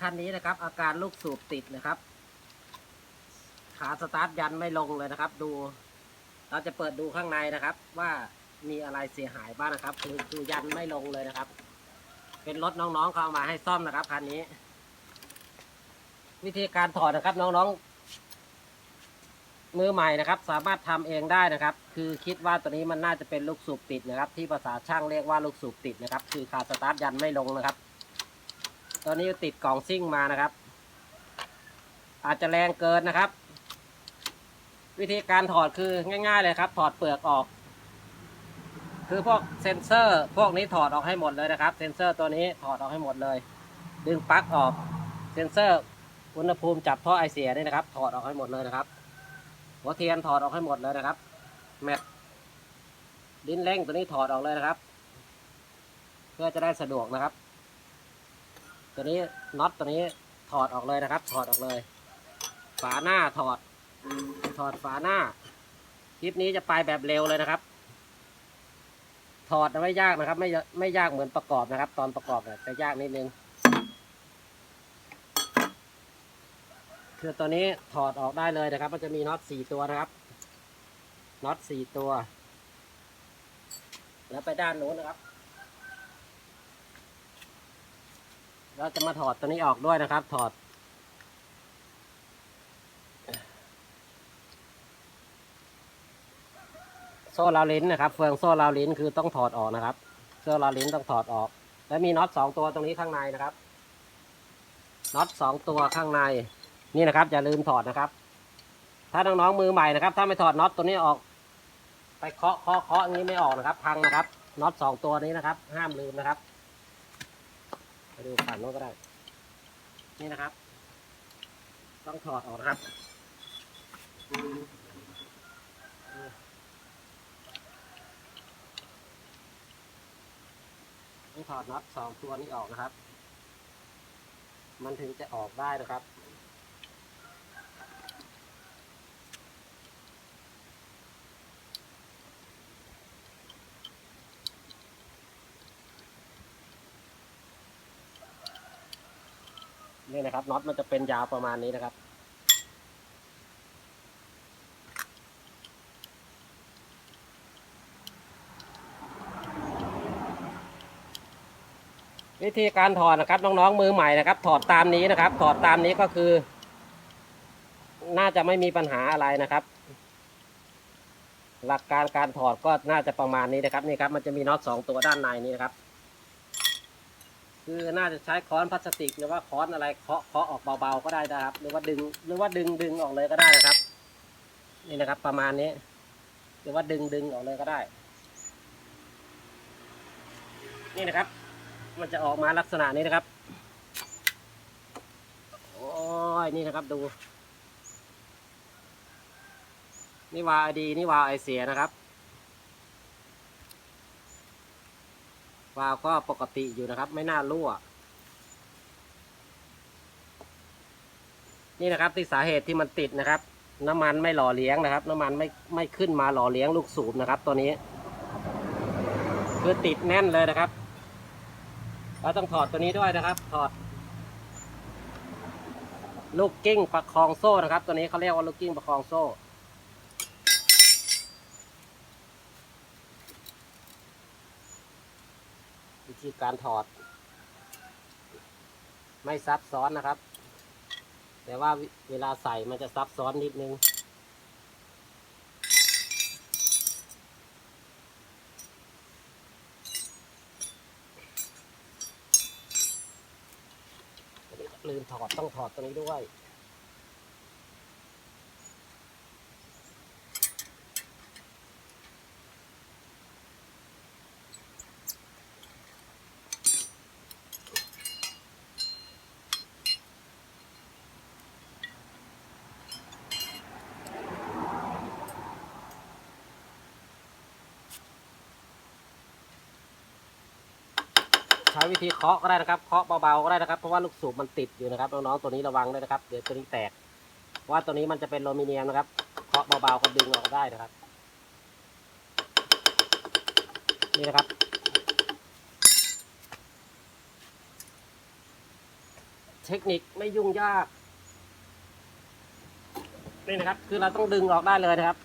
คันนี้นะครับ อาการลูกสูบติดนะครับ ขาสตาร์ทยันไม่ลงเลยนะครับ ดู เราจะเปิดดูข้างในนะครับ ว่ามีอะไรเสียหายบ้างนะครับ คือคือยันไม่ลงเลยนะครับ เป็นรถน้องๆเขาเอามาให้ซ่อมนะครับคันนี้ วิธีการถอดนะครับน้องๆมือใหม่นะครับ สามารถทำเองได้นะครับ คือคิดว่าตัวนี้มันน่าจะเป็นลูกสูบติดนะครับ ที่ภาษาช่างเรียกว่าลูกสูบติดนะครับ คือขาสตาร์ทยันไม่ลงนะครับ ตอนนี้ติดกล่องซิ่งมานะครับ อาจจะแรงเกินนะครับ วิธีการถอดคือง่ายๆเลยครับ ถอดเปลือกออก คือพวกเซนเซอร์ พวกนี้ถอดออกให้หมดเลยนะครับ เซนเซอร์ตัวนี้ถอดออกให้หมดเลย ดึงปลั๊กออก เซนเซอร์อุณหภูมิจับท่อไอเสียนี่นะครับ ถอดออกให้หมดเลยนะครับ หัวเทียนถอดออกให้หมดเลยนะครับ แมทลิ้นเร่งตัวนี้ถอดออกเลยนะครับ เพื่อจะได้สะดวกนะครับ ตัวนี้น็อตตัวนี้ถอดออกเลยนะครับ ถอดออกเลย ฝาหน้าถอด ถอดฝาหน้าคลิปนี้จะไปแบบเร็วเลยนะครับ ถอดไม่ยากนะครับ ไม่ไม่ยากเหมือนประกอบนะครับ ตอนประกอบเนี่ยจะยากนิดนึงคือตัวนี้ถอดออกได้เลยนะครับ มันจะมีน็อตสี่ตัวนะครับ น็อตสี่ตัว แล้วไปด้านนู้นนะครับ เราจะมาถอดตัวนี้ออกด้วยนะครับ ถอด โซ่ลาวลิ้นนะครับ เฟืองโซ่ลาวลิ้นคือต้องถอดออกนะครับ โซ่ลาวลิ้นต้องถอดออก และมีน็อตสองตัวตรงนี้ข้างในนะครับ น็อตสองตัวข้างใน นี่นะครับ อย่าลืมถอดนะครับ ถ้าน้องๆมือใหม่นะครับ ถ้าไม่ถอดน็อตตัวนี้ออก ไปเคาะเคาะเคาะอย่างนี้ไม่ออกนะครับ พังนะครับ น็อตสองตัวนี้นะครับ ห้ามลืมนะครับ ไปดูฝั่งโน้นก็ได้ นี่นะครับ ต้องถอดออกนะครับ ต้องถอดน็อตสองตัวนี้ออกนะครับ มันถึงจะออกได้นะครับ นี่นะครับน็อตมันจะเป็นยาวประมาณนี้นะครับ วิธีการถอดนะครับน้องๆมือใหม่นะครับ ถอดตามนี้นะครับ ถอดตามนี้ก็คือ น่าจะไม่มีปัญหาอะไรนะครับ หลักการการถอดก็น่าจะประมาณนี้นะครับนี่ครับ มันจะมีน็อตสองตัวด้านในนี้นะครับ คือน่าจะใช้ค้อนพลาสติกหรือว่าค้อนอะไรเคาะเคาะออกเบาๆก็ได้นะครับ หรือว่าดึงหรือว่าดึงดึงออกเลยก็ได้นะครับ นี่นะครับ ประมาณนี้ หรือว่าดึงดึงออกเลยก็ได้ นี่นะครับ มันจะออกมาลักษณะนี้นะครับ โอ้ยนี่นะครับดู นี่วาไอดี นี่วาไอเสียนะครับ วาล์วก็ปกติอยู่นะครับ ไม่น่ารั่ว นี่นะครับที่สาเหตุที่มันติดนะครับ น้ำมันไม่หล่อเลี้ยงนะครับ น้ำมันไม่ไม่ขึ้นมาหล่อเลี้ยงลูกสูบนะครับตัวนี้ คือติดแน่นเลยนะครับ เราต้องถอดตัวนี้ด้วยนะครับ ถอด ลูกกิ้งประคองโซ่นะครับ ตัวนี้เขาเรียกว่าลูกกิ้งประคองโซ่ ธีการถอด ไม่ซับซ้อนนะครับ แต่ว่าเวลาใส่มันจะซับซ้อนนิดนึง ลืมถอดต้องถอดตัวนี้ด้วย ช้วิธีเคาะก็ได้นะครับ เคาะเบาๆก็ได้นะครับ เพราะว่าลูกสูบมันติดอยู่นะครับน้องๆตัวนี้ระวังด้วยนะครับ เดี๋ยวตัวนี้แตก ว่าตัวนี้มันจะเป็นโลมิเนียมนะครับ เคาะเบาๆก็ดึงออกได้นะครับ นี่นะครับ เทคนิคไม่ยุ่งยาก นี่นะครับ คือเราต้องดึงออกได้เลยนะครับ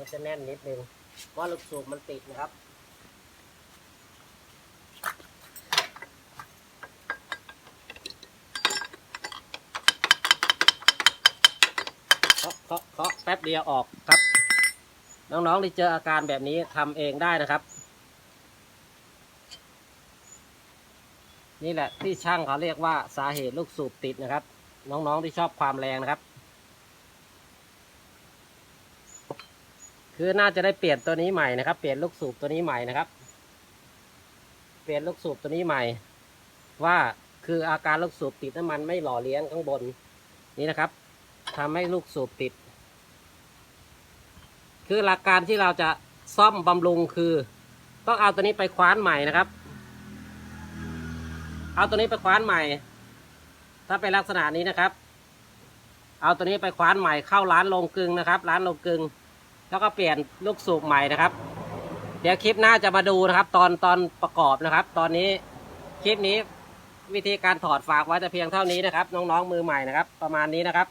มันจะแน่นนิดนึงเพราะลูกสูบมันติดนะครับ เคาะเคาะเคาะแป๊บเดียวออกครับ น้องๆที่เจออาการแบบนี้ทำเองได้นะครับ นี่แหละที่ช่างเขาเรียกว่าสาเหตุลูกสูบติดนะครับ น้องๆที่ชอบความแรงนะครับ คือน่าจะได้เปลี่ยนตัวนี้ใหม่นะครับ เปลี่ยนลูกสูบตัวนี้ใหม่นะครับ เปลี่ยนลูกสูบตัวนี้ใหม่ ว่าคืออาการลูกสูบติดน้ำมันไม่หล่อเลี้ยงข้างบนนี้นะครับทำให้ลูกสูบติด คือหลักการที่เราจะซ่อมบำรุงคือ ต้องเอาตัวนี้ไปคว้านใหม่นะครับ เอาตัวนี้ไปคว้านใหม่ ถ้าเป็นลักษณะนี้นะครับ เอาตัวนี้ไปคว้านใหม่เข้าร้านโรงกึงนะครับ ร้านโรงกึง แล้วก็เปลี่ยนลูกสูบใหม่นะครับ เดี๋ยวคลิปหน้าจะมาดูนะครับ ตอนตอนประกอบนะครับ ตอนนี้คลิปนี้วิธีการถอดฝากไว้แต่เพียงเท่านี้นะครับ น้องๆมือใหม่นะครับ ประมาณนี้นะครับ